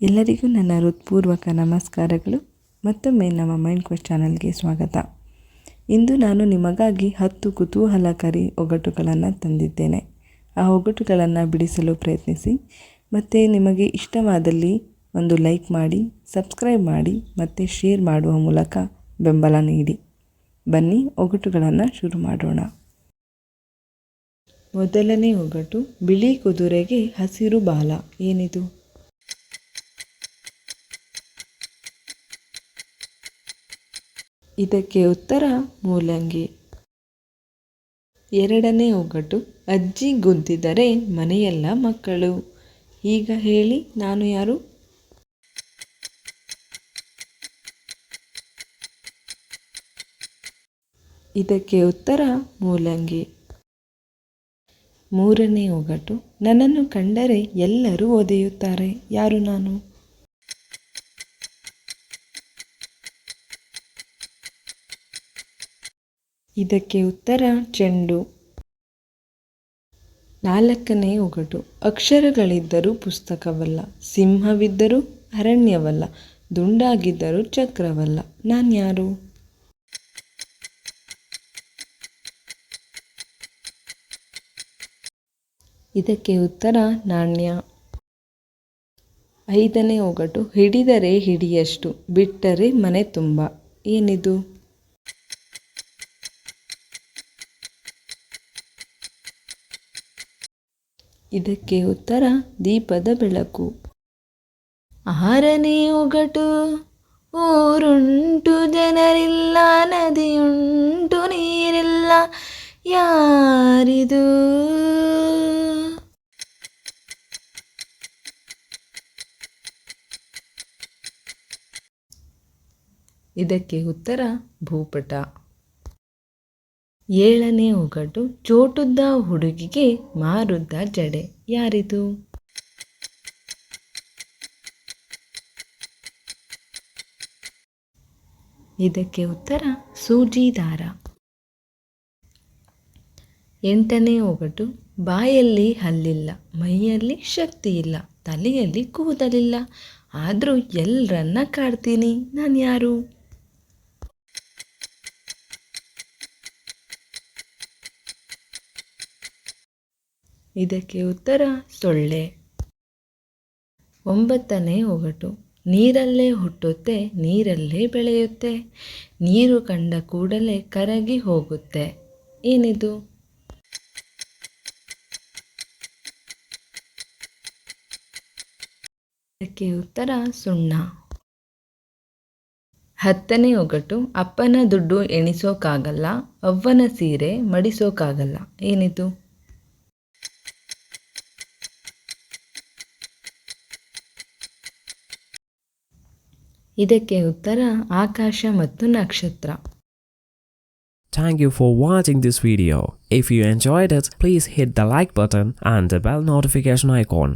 ಎಲ್ಲರಿಗೂ ನನ್ನ ಹೃತ್ಪೂರ್ವಕ ನಮಸ್ಕಾರಗಳು. ಮತ್ತೊಮ್ಮೆ ನಮ್ಮ ಮೈಂಡ್ ಕ್ವೆಸ್ಟ್ ಚಾನಲ್ಗೆ ಸ್ವಾಗತ. ಇಂದು ನಾನು ನಿಮಗಾಗಿ ಹತ್ತು ಕುತೂಹಲಕಾರಿ ಒಗಟುಗಳನ್ನು ತಂದಿದ್ದೇನೆ. ಆ ಒಗಟುಗಳನ್ನು ಬಿಡಿಸಲು ಪ್ರಯತ್ನಿಸಿ. ಮತ್ತು ನಿಮಗೆ ಇಷ್ಟವಾದಲ್ಲಿ ಒಂದು ಲೈಕ್ ಮಾಡಿ, ಸಬ್ಸ್ಕ್ರೈಬ್ ಮಾಡಿ, ಮತ್ತು ಶೇರ್ ಮಾಡುವ ಮೂಲಕ ಬೆಂಬಲ ನೀಡಿ. ಬನ್ನಿ, ಒಗಟುಗಳನ್ನು ಶುರು ಮಾಡೋಣ. ಮೊದಲನೇ ಒಗಟು, ಬಿಳಿ ಕುದುರೆಗೆ ಹಸಿರು ಬಾಲ. ಏನಿದು? ಇದಕ್ಕೆ ಉತ್ತರ, ಮೂಲಂಗಿ. ಎರಡನೇ ಒಗಟು, ಅಜ್ಜಿ ಗುದ್ದಿದರೆ ಮನೆಯೆಲ್ಲ ಮಕ್ಕಳು. ಈಗ ಹೇಳಿ, ನಾನು ಯಾರು? ಇದಕ್ಕೆ ಉತ್ತರ ಮೂಲಂಗಿ. ಮೂರನೇ ಒಗಟು. ನನ್ನನ್ನು ಕಂಡರೆ ಎಲ್ಲರೂ ಒದೆಯುತ್ತಾರೆ. ಯಾರು ನಾನು? ಇದಕ್ಕೆ ಉತ್ತರ ಚೆಂಡು. ನಾಲ್ಕನೇ ಒಗಟು. ಅಕ್ಷರಗಳಿದ್ದರೂ ಪುಸ್ತಕವಲ್ಲ. ಸಿಂಹವಿದ್ದರೂ ಅರಣ್ಯವಲ್ಲ. ದುಂಡಾಗಿದ್ದರೂ ಚಕ್ರವಲ್ಲ. ನಾನು ಯಾರು ಇದಕ್ಕೆ ಉತ್ತರ ನಾಣ್ಯ. ಐದನೇ ಒಗಟು, ಹಿಡಿದರೆ ಹಿಡಿಯಷ್ಟು, ಬಿಟ್ಟರೆ ಮನೆ ತುಂಬ. ಏನಿದು? ಇದಕ್ಕೆ ಉತ್ತರ ದೀಪದ ಬೆಳಕು. ಆರನೇ ಒಗಟು, ಊರುಂಟು, ಜನರಿಲ್ಲ, ನದಿಯುಂಟು, ನೀರಿಲ್ಲ, ಯಾರಿದು? ಇದಕ್ಕೆ ಉತ್ತರ ಭೂಪಟ. ಏಳನೇ ಒಗಟು ಚೋಟುದ್ದ ಹುಡುಗಿಗೆ ಮಾರುದ್ದ ಜಡೆ. ಯಾರಿದು? ಇದಕ್ಕೆ ಉತ್ತರ ಸೂಜಿದಾರ. ಎಂಟನೇ ಒಗಟು ಬಾಯಲ್ಲಿ ಹಲ್ಲಿಲ್ಲ, ಮೈಯಲ್ಲಿ ಶಕ್ತಿ ಇಲ್ಲ ತಲೆಯಲ್ಲಿ ಕೂದಲಿಲ್ಲ. ಆದರೂ ಎಲ್ಲರನ್ನ ಕಾಡ್ತೀನಿ ನಾನು ಯಾರು ಇದಕ್ಕೆ ಉತ್ತರ ಸೊಳ್ಳೆ. ಒಂಬತ್ತನೇ ಒಗಟು. ನೀರಲ್ಲೇ ಹುಟ್ಟುತ್ತೆ, ನೀರಲ್ಲೇ ಬೆಳೆಯುತ್ತೆ. ನೀರು ಕಂಡ ಕೂಡಲೇ ಕರಗಿ ಹೋಗುತ್ತೆ. ಏನಿದು? ಇದಕ್ಕೆ ಉತ್ತರ ಸುಣ್ಣ. ಹತ್ತನೇ ಒಗಟು. ಅಪ್ಪನ ದುಡ್ಡು ಎಣಿಸೋಕ್ಕಾಗಲ್ಲ ಅವ್ವನ ಸೀರೆ ಮಡಿಸೋಕ್ಕಾಗಲ್ಲ ಏನಿದು? ಇದಕ್ಕೆ ಉತ್ತರ ಆಕಾಶ ಮತ್ತು ನಕ್ಷತ್ರ Thank you for watching this video. If you enjoyed it, please hit the like button and the bell notification icon.